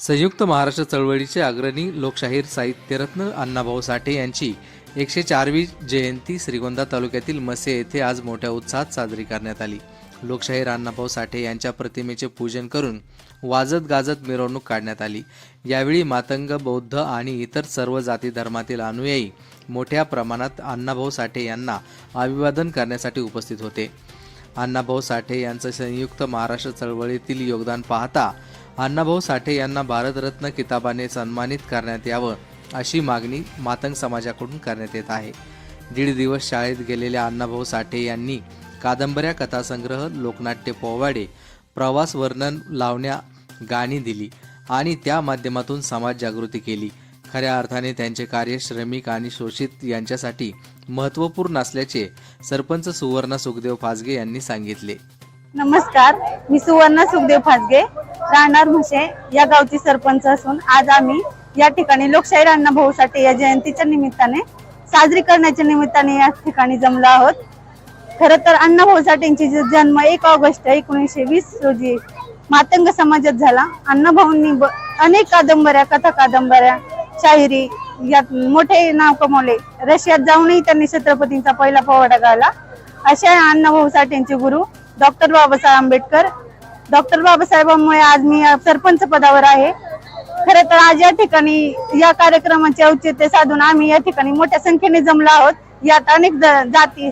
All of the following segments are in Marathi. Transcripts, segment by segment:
संयुक्त महाराष्ट्र चळवळीचे अग्रणी लोकशाहीर साहित्यरत्न अण्णाभाऊ साठे यांची एकशे चारवी जयंती श्रीगोंदा तालुक्यातील मसे येथे आज मोठ्या उत्साहात साजरी करण्यात आली. लोकशाहीर अण्णाभाऊ साठे यांच्या प्रतिमेचे पूजन करून वाजत गाजत मिरवणूक काढण्यात आली. यावेळी मातंग बौद्ध आणि इतर सर्व जाती धर्मातील अनुयायी मोठ्या प्रमाणात अण्णाभाऊ साठे यांना अभिवादन करण्यासाठी उपस्थित होते. अण्णाभाऊ साठे यांचं संयुक्त महाराष्ट्र चळवळीतील योगदान पाहता अण्णाभाऊ साठे यांना भारतरत्न किताबाने सन्मानित करण्यात यावं अशी मागणी मातंग समाजाकडून करण्यात येत आहे. दीड दिवस शाळेत गेलेल्या अण्णाभाऊ साठे यांनी कादंबऱ्या कथासंग्रह लोकनाट्य पोवाडे प्रवास वर्णन लावण्या गाणी दिली आणि त्या माध्यमातून समाज जागृती केली. खऱ्या अर्थाने त्यांचे कार्य श्रमिक आणि शोषित यांच्यासाठी महत्त्वपूर्ण असल्याचे सरपंच सुवर्णा सुखदेव फासगे यांनी सांगितले. नमस्कार मी सुवर्णा सुखदेव फासगे. राहणार म्हशे या गावची सरपंच असून आज आम्ही या ठिकाणी लोकशाही अण्णा भाऊ साठे या जयंतीच्या निमित्ताने साजरी करण्याच्या निमित्ताने या ठिकाणी जमलो आहोत. खर तर अण्णा भाऊ साठेंची जन्म एक ऑगस्ट एकोणीसशे वीस रोजी मातंग समाजात झाला. अण्णा भाऊंनी अनेक कादंबऱ्या कथा कादंबऱ्या शाहिरी यात मोठे नाव कमवले. रशियात जाऊनही त्यांनी छत्रपतींचा पहिला पोवाडा गायला अशा अण्णा भाऊ साठेंचे गुरु डॉक्टर बाबासाहेब आंबेडकर डॉक्टर बाबासाहेबांमुळे आज मी सरपंच पदावर आहे. खरं तर आज या ठिकाणी या कार्यक्रमाचे औचित्य साधून आम्ही या ठिकाणी मोठ्या संख्येने जमलो आहोत. यात अनेक जाती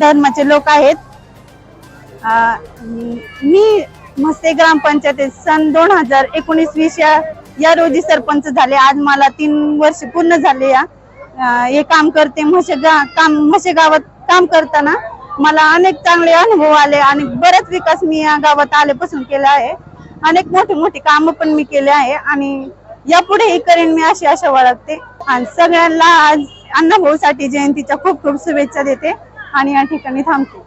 धर्माचे लोक आहेत. मी मस्ते ग्रामपंचायतीत सन दोन हजार एकोणीस वीस या या रोजी सरपंच झाले. आज मला तीन वर्ष पूर्ण झाले या. हे काम करते म्हशे गा काम म्हशे गावात काम करताना. मला अनेक चांगले अनुभव आले आणि बराच विकास मी या गावात आल्यापासून केला आहे. अनेक मोठी मोठी कामं पण मी केले आहे आणि यापुढेही करेन मी अशी आशा बाळगते. आणि सगळ्यांना आज अण्णाभाऊसाठी जयंतीच्या खूप खूप शुभेच्छा देते आणि या ठिकाणी थांबते.